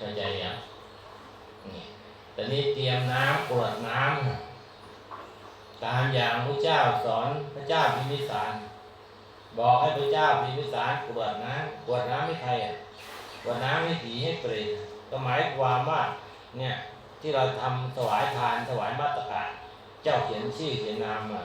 เข้าใจยังนี่แต่นี้เตรียมน้ำกรวดน้ำตามอย่างพระเจ้าสอนพระเจ้าพิมิสาร บอกให้พระเจ้าพิมิสารกรวดน้ำกรวดน้ำให้ใครอะกรวดน้ำให้ผีให้เปรตก็หมายความว่าเนี่ยที่เราทำถวายทานถวายมัตตกะเจ้าเขียนชื่อเขียนนามมา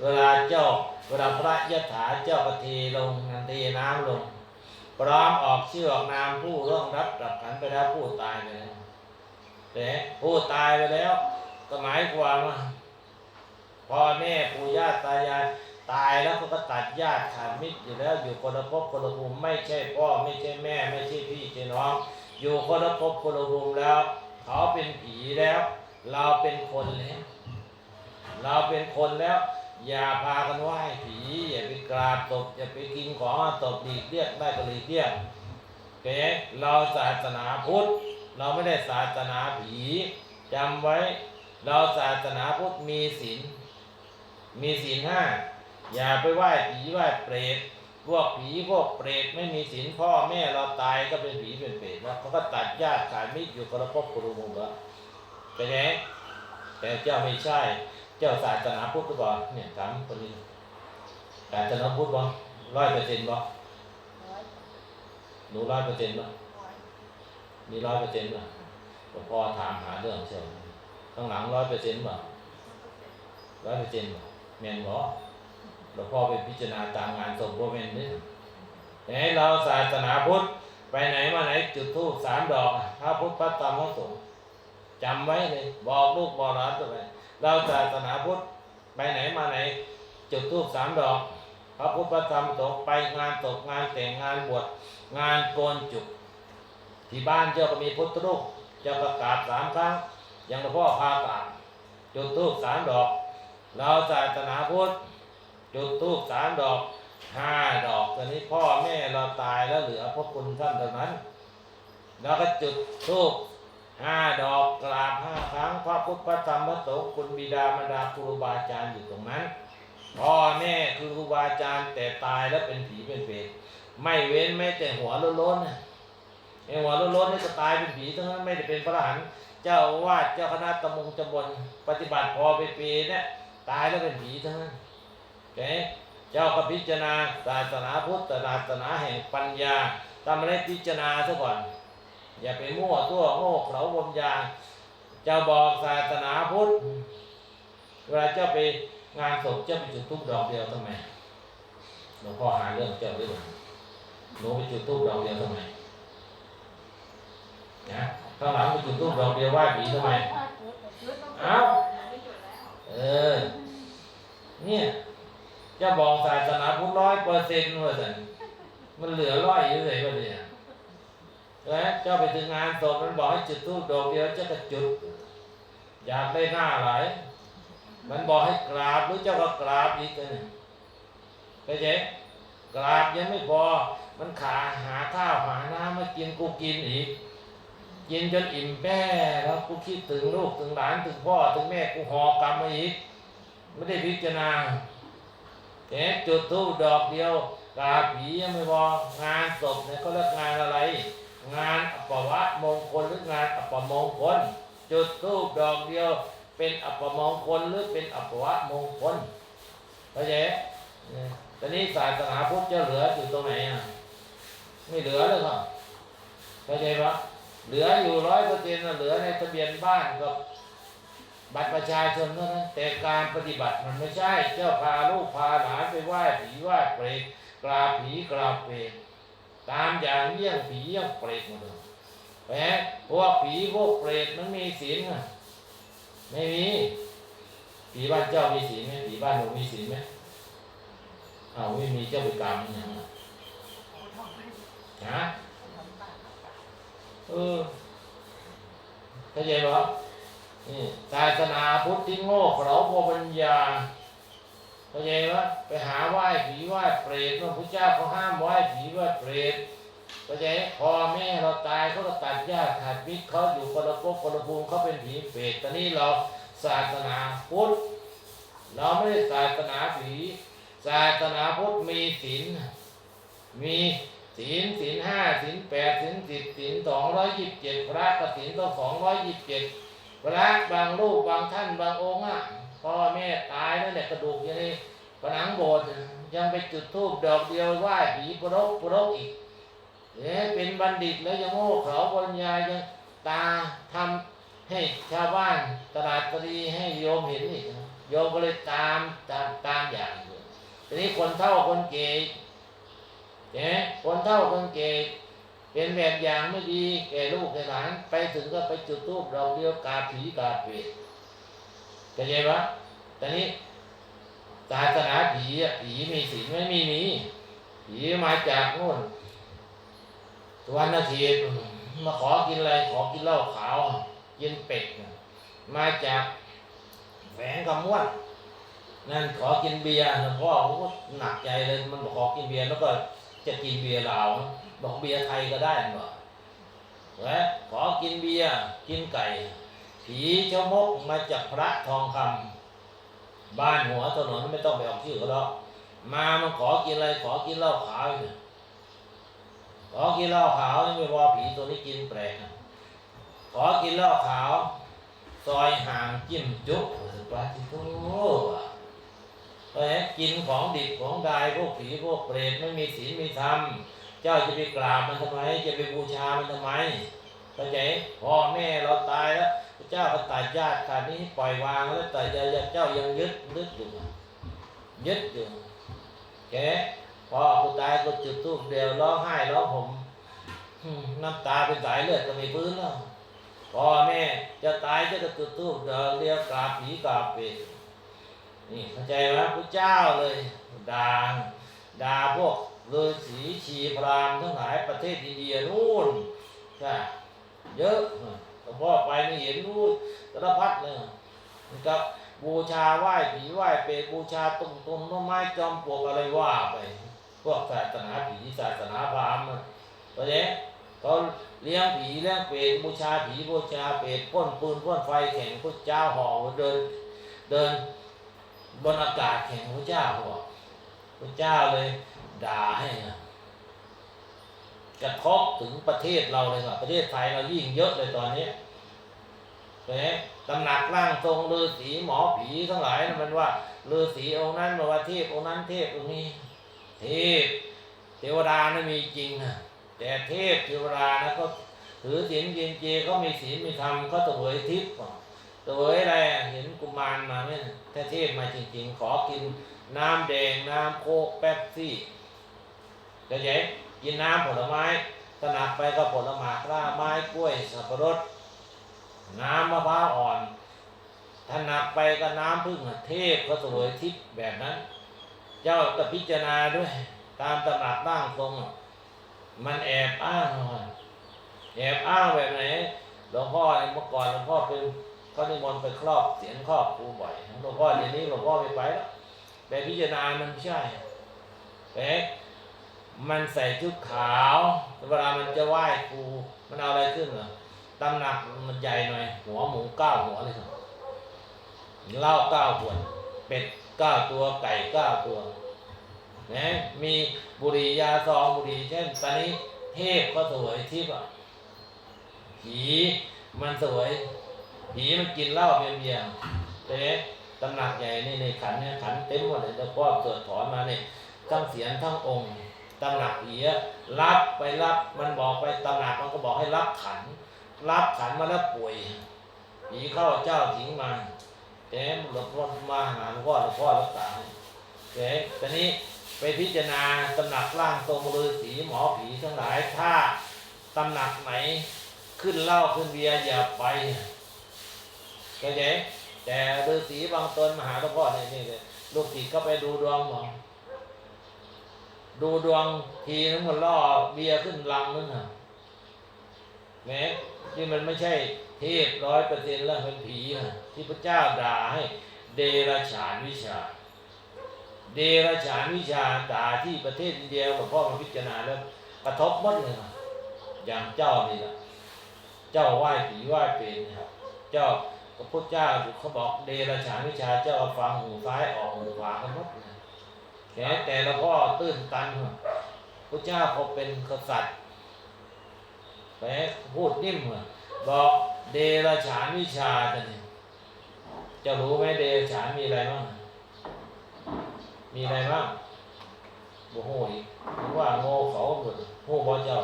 เวลาเจ้าเวลาพระยะถาเจ้ากเทลงนันเทน้ำลง พร้อมออกชื่อออกนามผู้ร่วงรับกลับขันไปแล้วผู้ตายไปแล้วแต่ผู้ตายไปแล้ว ก็หมายความว่าพ่อแม่ปู่ย่าตายายตายแล้วก็ก็ตัดญาติขาดมิตรอยู่แล้ว อยู่คนละภพคนละภูมิไม่ใช่พ่อไม่ใช่แม่ ไม่ใช่พี่ใช่น้อง อยู่คนละภพคนละภูมิแล้ว เขาเป็นผีแล้ว เราเป็นคนแล้ว เราเป็นคนแล้ว อย่าพากันไหว้ผีอย่าไปกราบตบอย่าไปกินของตบดีกเรียกได้ก็หลีกเลี่ยงเคเราศาสนาพุทธ เราไม่ได้ศาสนาผีจำไว้ เราศาสนาพุทธมีศีลมีศีลห้าอย่าไปไหว้ผีไหว้เปรตพวกผีพวกเปรตไม่มีศีลพ่อแม่เราตายก็เป็นผีเป็นเปรตแล้วเขาก็ตัดญาติขาดมิตรอยู่คนละภพคนละภูมิแล้วเป็นไงแต่เจ้าไม่ใช่ เจ้าศาสนาพุทธหรือเปล่าเนี่ยถามคนนี้ศาสนาพุทธบ่ร้อยเปอร์เซ็นต์บ่หนูร้อยเปอร์เซ็นต์บ่มีร้อยเปอร์เซ็นต์บ่หลวงพ่อถามหาเรื่องเชียวข้างหลังร้อยเปอร์เซ็นต์บ่ร้อยเปอร์เซ็นต์บ่แม่นบ่หลวงพ่อไปพิจารณาตามงานศพบ่แม่นนี่แต่ให้เราศาสนาพุทธไปไหนมาไหนจุดธูปสามดอกพระพุทธพระธรรมพระสงฆ์จำไว้เลยบอกลูกบอกหลานตัวไป เราศาสนาพุทธไปไหนมาไหน จุดธูปสามดอก พระพุทธพระธรรมสงไปงานตกงานแต่งงานบวชงานโกนจุก ที่บ้านเจ้าก็มีพุทธรูปจ้าก็กาบสามครั้งยังหลวงพ่อพากาบจุดธูปสามดอก เราศาสนาพุทธจุดธูปสามดอกห้าดอกตอนนี้พ่อแม่เราตายแล้วเหลือพระคุณท่านเท่านั้นเราก็จุดธูป ห้าดอกกราบห้าครั้งพระพุทธพระธรรมพระสงฆ์คุณบิดามารดาครูบาอาจารย์อยู่ตรงนั้นพ่อแม่คือครูบาอาจารย์แต่ตายแล้วเป็นผีเป็นเปรตไม่เว้นแม้แต่หัวโล้นๆนะไอหัวโล้นๆนี่ก็ตายเป็นผีทั้งนั้นไม่ได้เป็นพระอรหันเจ้าอาวาดเจ้าคณะตมงตำบลปฏิบัติพอไปปีเนี่ยตายแล้วเป็นผีทั้งนั้นโอเคเจ้าก็พิจารณาศาสนาพุทธศาสนาแห่งปัญญาทำอะไรพิจารณาซะก่อน อย่าไปมั่วตัวโง่เขลาบมยางเจ้าบอกศาสนาพุทธเวลาเจ้าไปงานศพเจ้าไปจุดธูปดอกเดียวทำไมหลวงพ่อหาเรื่องเจ้าด้วยหนูไปจุดธูปดอกเดียวทำไมนะข้างหลังไปจุดธูปดอกเดียวไหว้ผีทำไมเอ้าเออ เนี่ยเจะบอกศาสนาพุทธร้อยเปอร์เซ็นต์ว่าสันมันเหลือร้อยอยู่เลยวันนี้ แล้วเจ้าไปถึงงานศพมันบอกให้จุดธูปดอกเดียวเจ้าก็จุด อยากได้หน้าไหลมันบอกให้กราบหรือเจ้าก็กราบอีกเลยเข้าใจกราบยังไม่พอ มันขาหาข้าวหาน้ำมากินกูกินอีกกินจนอิ่มแป้แล้วกูคิดถึงลูกถึงหลานถึงพ่อถึงแม่กูหอกรรมมาอีก ไม่ได้พิจารณาแค่จุดธูปดอกเดียวกราบผียังไม่พองานศพเนี่ยเขาเรียกงานอะไร งานอัปวะมงคลหรืองานอัปมงคล จุดธูปดอกเดียว เป็นอัปมงคลหรือเป็นอัปวะมงคลเข้าใจเนี่ยตอนนี้ศาสนาพุทธจะเหลืออยู่ตรงไหนอะไม่เหลือเลยครับเข้าใจปะเหลืออยู่ร้อยเปอร์เซ็นต์เหลือในทะเบียนบ้านกับบัตรประชาชนเท่านั้นแต่การปฏิบัติมันไม่ใช่ เจ้าพาลูกพาหลานไปไหว้ผีไหว้เปรตกราบผีกราบเปรต ตามอย่างเยี่ยงผีเยี่ยงเปรตหมดเลยแหมพวกผีพวกเปรตมันมีศีลอะไม่มีผีบ้านเจ้ามีศีลไหมผีบ้านหนูมีศีลไหมอ้าวไม่มีเจ้าไปกรรมมันยังอะฮะเออเข้าใจปะนี่ศาสนาพุทธที่โง่เขลาพวปัญญา เข้าใจปะไปหาไหว้ผีไหว้เปรตพระพุทธเจ้าเขาห้ามไหว้ผีไหว้เปรตเข้าใจพอแม่เราตายเขาก็ตัดญาติขาดมิตรเขาอยู่คนละภพคนละภูมิเขาเป็นผีเปรตตอนนี้เราศาสนาพุทธเราไม่ได้ศาสนาผีศาสนาพุทธมีศีลมีศีลศีลห้าศีลแปดศีลสิบศีลสองร้อยยี่สิบเจ็ดพระก็ศีลต้องสองร้อยยี่สิบเจ็ดพระบางรูปบางท่านบางองค์อะ พ่อแม่ตายแล้วเนี่ยกระดูกอยังในผนังโบสถ์ยังไปจุดธูปดอกเดียวไหว้ผีปรกปรกอีกเนี่ยเป็นบัณฑิตแล้วยังโง่เขลาปัญญายังตาทำให้ชาวบ้านตลาดตรีให้โยมเห็นอีกโยมก็เลยตามตามตามอย่างอยู่ทีนี้คนเฒ่าคนเก่เนี่ยคนเฒ่าคนเก่เป็นแบบอย่างไม่ดีแก่ลูกแก่หลานไปถึงก็ไปจุดธูปดอกเดียวกาผีกาเปรต เข้าใจปะต่นี้ศาสนาผีอะผีมีศีลไม่มีมีผีมาจากนู่นสุวรรณเขตมาขอกินอะไรขอกินเหล้าขาวกินเป็ดมาจากแฝงกำมวนนั่นขอกินเบียร์หลวงพ่อเขาก็หนักใจเลยมันบอกขอกินเบียร์แล้วก็จะกินเบียร์ลาวบอกเบียร์ไทยก็ได้หรอและขอกินเบียร์กินไก่ ผีเจ้ามกมาจากพระทองคำบ้านหัวถนนไม่ต้องไปออกชื่อเขาหรอกมามันขอกินอะไรขอกินเหล้าขาวเนี่ยขอกินเหล้าขาวไม่ว่าผีตัวนี้กินแปลกขอกินเหล้าขาว ซอยห่างจิ้มจุ๊บสุดปาจิโก้เพราะฉะนั้นกินของดิบของดายพวกผีพวกเปรตไม่มีศีลไม่ธรรมเจ้าจะไปกราบมันทำไม จะไปบูชามันทำไมเข้าใจพ่อแม่เราตายแล้ว พระเจ้าก็ตัดญาติขาดนี้ปล่อยวางแล้วแต่ญาติเจ้ายังยึดยึดอยู่ยึดอยู่แกพอกูตายก็จุดทูบเดียวร้องไห้ร้องห่มน้ำตาเป็นสายเลือดก็ไม่ฟื้นแล้วพ่อแม่จะตายจะก็จุดทูบเดียวเรียกกราบผีกราบเปรตนี่เข้าใจไหมพระเจ้าเลยด่าด่าพวกฤาษีชีพรามทั้งหลายประเทศอินเดียนู่นใช่เยอะ พ่อไปนี่เห็นรู้สารพัดเลยนะครับบูชาไหว้ผีไหว้เปรตบูชาตุ่มตุ่มต้นไม้จอมปลวกอะไรว่าไป พวกศาสนาผีศาสนาพราหมณ์อะเพราะฉะนั้นเขาเลี้ยงผีเลี้ยงเปรตบูชาผีบูชาเปรตพ่นปืนพ่นไฟแข่งพระเจ้าห่อเดินเดินบนอากาศแข่งพระเจ้าบอกพระเจ้าเลยด่าให้นะ กระทบถึงประเทศเราเลยครับประเทศไทยเรายิ่งเยอะเลยตอนนี้เห็นไหมตำหนักร่างทรงฤาษีหมอผีทั้งหลายนะมันว่าฤาษีองค์นั้นมาว่าเทพองค์นั้นเทพองค์นี้ เทพเทวดานะมีจริงนะแต่เทพเทวดานะก็ถือศีลกินเจเขามีศีลมีธรรมเขาตะเวยทิพย์ตะเวยอะไรเห็นกุมารมาไหมถ้าเทพมาจริง ๆ ขอกินน้ำแดงน้ำโคกแป๊บซี่เดี๋ยวใหญ่ กินน้ำผลไม้ถนัดไปก็ผลไม้กล้าไม้กล้วยสับปะรด น้ำมะพร้าวอ่อนถนัดไปก็น้ำพึ่งเทพก็สวยทิพย์แบบนั้น เจ้าก็พิจารณาด้วย ตามตำหนักบ้างตรง มันแอบอ้างหน่อยแอบอ้างแบบไหนหลวงพ่อเนี่ยเมื่อก่อนหลวงพ่อเป็นก็นิมนต์ไปครอบเสียงครอบครูบ่อยหลวงพ่อเดี๋ยวนี้หลวงพ่อไม่ไปแล้วแต่พิจารณามันไม่ใช่แต มันใส่ชุดขาวเวลามันจะไหว้ครูมันเอาอะไรขึ้นเหรอตำหนักมันใหญ่หน่อย หัวหมูเก้าหัวเลยครับเหล้าเก้าขวดเป็ดเก้าตัวไก่เก้าตัวนะมีบุหรี่ยาซองบุหรี่เช่นตอนนี้เทพก็สวยทิพย์อะผีมันสวยผีมันกินเหล้าเบียร์เบียร์เต๊ตำหนักใหญ่นี่ในขันเนี่ยขันเต็มหมดเลยแล้วก็เกิดถอนมาเนี่ยทั้งเสียงทั้งองค์ ตำหนักผีอะรับไปรับมันบอกไปตำหนักมันก็บอกให้รับขัน รับขันมาแล้วป่วยผีเข้าเจ้าถิงมาแต่หลวงพ่อมาหาหลวงพ่อหลวงพ่อรักษาแต่ตอนนี้ไปพิจารณาตำหนักร่างทรงฤาษีหมอผีทั้งหลายถ้าตำหนักไหนขึ้นเหล้าขึ้นเบียร์อย่าไปเข้าใจแต่ฤาษีบางตนมาหาหลวงพ่อเนี่ยนี่เลยลูกศิษย์ก็ไปดูดวงหมอ ดูดวงทีนึงมันล่อเบียขึ้นลังนึงอะแม้ที่มันไม่ใช่เทพร้อยเปอร์เซ็นต์แล้วเป็นผีอะที่พระเจ้าด่าให้เดรัจฉานวิชา เดรัจฉานวิชาด่าที่ประเทศอินเดียหลวงพ่อมาพิจารณาแล้วกระทบหมดเลยนะอย่างเจ้านี่แหละเจ้าไหว้ผีไหว้เป็นนะครับเจ้าพระพุทธเจ้าเขาบอกเดรัจฉานวิชาเจ้าเอาฟังหูซ้ายออกหูขวากันหมดเลย แต่แต่ละพ่อตื้นตันพระเจ้าเขาเป็นกษัตริย์ไปพูดนิ่มเหรอบอกเดรฉานวิชาจะเนี่ยจะรู้ไหมเดรฉานมีอะไรบ้างมีอะไรบ้างบโหอีกหรือว่าโง่เขาหมดโหบ่เจ้า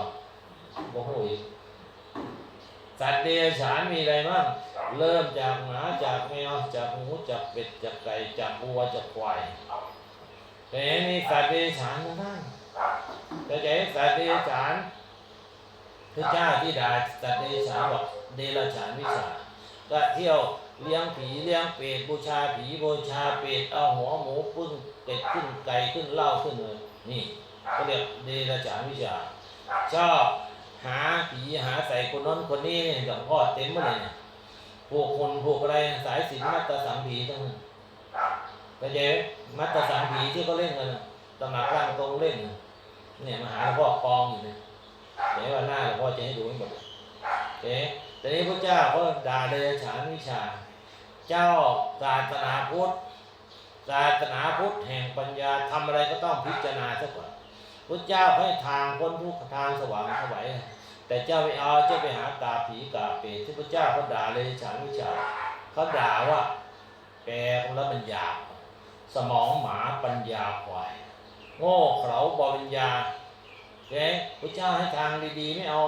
บโหอีกสัตว์เดรัจฉานมีอะไรบ้าง เริ่มจากหมาจากแมวจากหมูจากเป็ดจากไก่จากวัวจากควาย แต่นี่สัตว์เดรัจฉานทั้งนั้นแต่ใจสัตว์เดรัจฉานพระเจ้าที่ด่าสัตว์เดรัจฉานบอกเดรัจฉานวิชาก็เที่ยวเลี้ยงผีเลี้ยงเป็ดบูชาผีบูชาเป็ดเอาหัวหมูปึ้งเป็ดขึ้นไก่ขึ้นเหล้าขึ้นเลยนี่เขาเรียกเดรัจฉานวิชาชอบหาผีหาใส่คนนั้นคนนี้เนี่ยอย่างพ่อเต็มหมดเลยเนี่ยพวกคนพวกอะไรสายสินมัตตสังผีทั้งนั้นก็เจ๊ มัตตสังผีที่เขาเล่นกันนะตำหนักร่างตรงเล่นนะเนี่ยมาหาหลวงพ่อกองอยู่เนี่ยเดี๋ยววันหน้าหลวงพ่อจะให้ดูให้หมดเจ๊แต่นี้พระเจ้าก็ด่าเดรัจฉานวิชา เจ้าศาสนาพุทธศาสนาพุทธแห่งปัญญาทำอะไรก็ต้องพิจารณาซะก่อนพระเจ้าให้ทางพ้นทุกทางสว่างสวัยแต่เจ้าไม่เอาเจ้าไปหากาผีกาเปรตที่พระเจ้าเขาด่าเลยฉานวิชาเขาด่าว่าแกแล้วมันหยาบ สมองหมาปัญญาควายโง่เขลาบปัญญาแกพระเจ้าให้ทางดีๆไม่เอา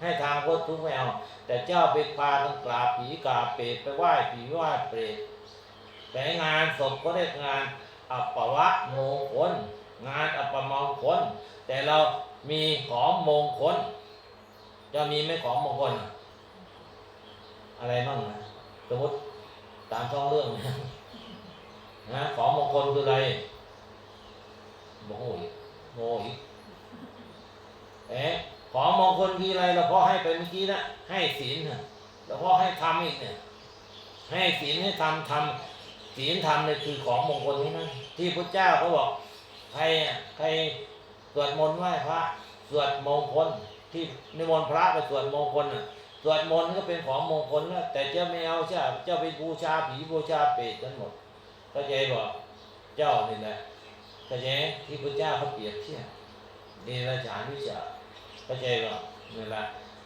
ให้ทางพ้นทุกข์ไม่เอา แต่เจ้าไปพากันกราบผีกราบเปรตไปไหว้ผีไหว้เปรตแต่งานศพก็เรียกงานอัปปวะมงคลงานอัปปมงคลแต่เรามีของมงคลจะมีไม่ของมงคลอะไรบ้างนะสมมติตามท้องเรื่อง นะของมงคลคืออะไรโมโอีกโง่อีกเอ๊ะของมงคลคืออะไรเราพ่อให้ไปเมื่อกี้นะให้ศีลนะแล้วพ่อให้ทำอีกเนี่ย ให้ศีลให้ทำทำศีลทำเนี่ยคือของมงคลนี้นะที่พระเจ้าเขาบอก ใครอะใครสวดมนต์ไหว้พระสวดมงคลที่นิมนต์พระไปสวดมงคลน่ะสวดมนต์ก็เป็นของมงคลแล้วแต่เจ้าไม่เอาใช่เจ้าไปบูชาผีบูชาเปรตกันหมด เข้าใจบอกเจ้านี่แหละเข้าใจที่พระเจ้าเขาเปรียบเทียบเดรัจฉานวิชาเข้าใจบอกนี่แหละ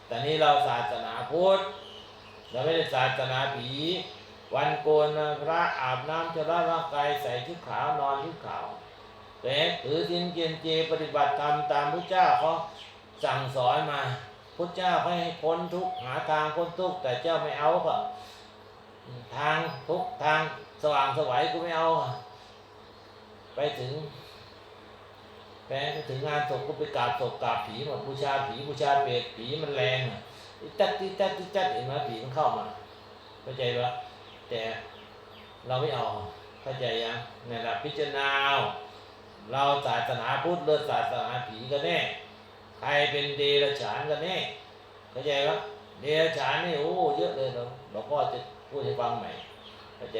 แต่นี้เราศาสนาพุทธเราไม่ได้ศาสนาผี วันโกนพระอาบน้ำชำระร่างกายใส่ชุดขาวนอนชุดขาวแต่ถือสินเกียนเจปฏิบัติธรรมตามพระเจ้าเขาสั่งสอนมาพระเจ้าให้พ้นทุกข์หาทางพ้นทุกข์แต่เจ้าไม่เอาก็ทางทุกทาง สว่างสวัยกูไม่เอา ไปถึงแไปถึงงานศพก็ไปกราบศพกราบผีหมดบูชาผีบูชาเปรตผีมันแรงอะตัดอิตัดอิตัดเห็นไหมผีมันเข้ามาเข้าใจปะแต่เราไม่เอาเข้าใจยังในหลักพิจารณาเอาเราศาสนาพุทธหรือศาสนาผีกันแน่ใครเป็นเดรัจฉานกันแน่เข้าใจปะเดรัจฉานนี่โอ้เยอะเลยเราเราก็จะพูดให้ฟังใหม่เข้าใจ